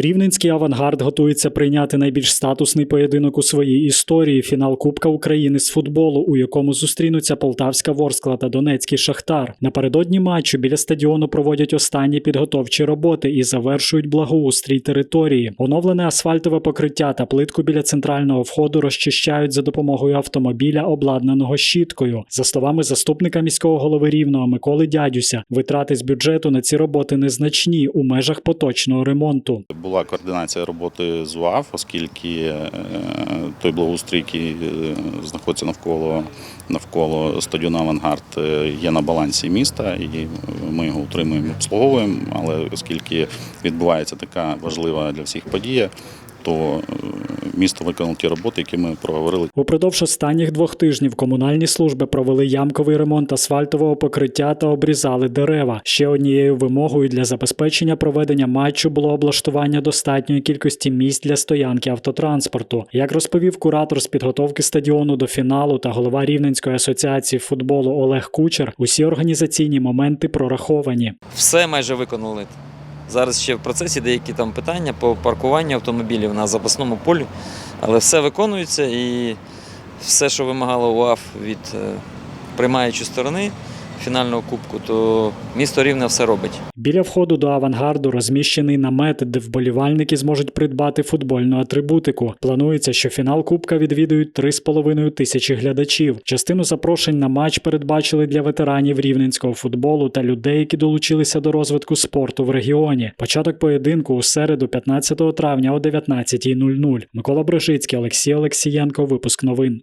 Рівненський авангард готується прийняти найбільш статусний поєдинок у своїй історії фінал Кубка України з футболу, у якому зустрінуться Полтавська Ворскла та Донецький Шахтар. Напередодні матчу біля стадіону проводять останні підготовчі роботи і завершують благоустрій території. Оновлене асфальтове покриття та плитку біля центрального входу розчищають за допомогою автомобіля, обладнаного щіткою. За словами заступника міського голови Рівного Миколи Дядюся, витрати з бюджету на ці роботи незначні у межах поточного ремонту. Була координація роботи з УАФ, оскільки е, той благоустрій, який е, знаходиться навколо навколо стадіону Авангард, е, є на балансі міста, і ми його утримуємо, обслуговуємо. Але оскільки відбувається така важлива для всіх подія, то е, місто виконало ті роботи, які ми проговорили. Упродовж останніх двох тижнів комунальні служби провели ямковий ремонт асфальтового покриття та обрізали дерева. Ще однією вимогою для забезпечення проведення матчу було облаштування достатньої кількості місць для стоянки автотранспорту. Як розповів куратор з підготовки стадіону до фіналу та голова Рівненської асоціації футболу Олег Кучер, усі організаційні моменти прораховані. все майже виконали. Зараз ще в процесі деякі там питання по паркуванню автомобілів на запасному полі, але все виконується і все, що вимагало УАФ від е, приймаючої сторони фінального кубку, то місто Рівне все робить. Біля входу до авангарду розміщений намет, де вболівальники зможуть придбати футбольну атрибутику. Планується, що фінал Кубка відвідують 3,5 тисячі глядачів. Частину запрошень на матч передбачили для ветеранів рівненського футболу та людей, які долучилися до розвитку спорту в регіоні. Початок поєдинку у середу, 15 травня о 19.00. Микола Брижицький, Олексій Олексієнко. Випуск новин.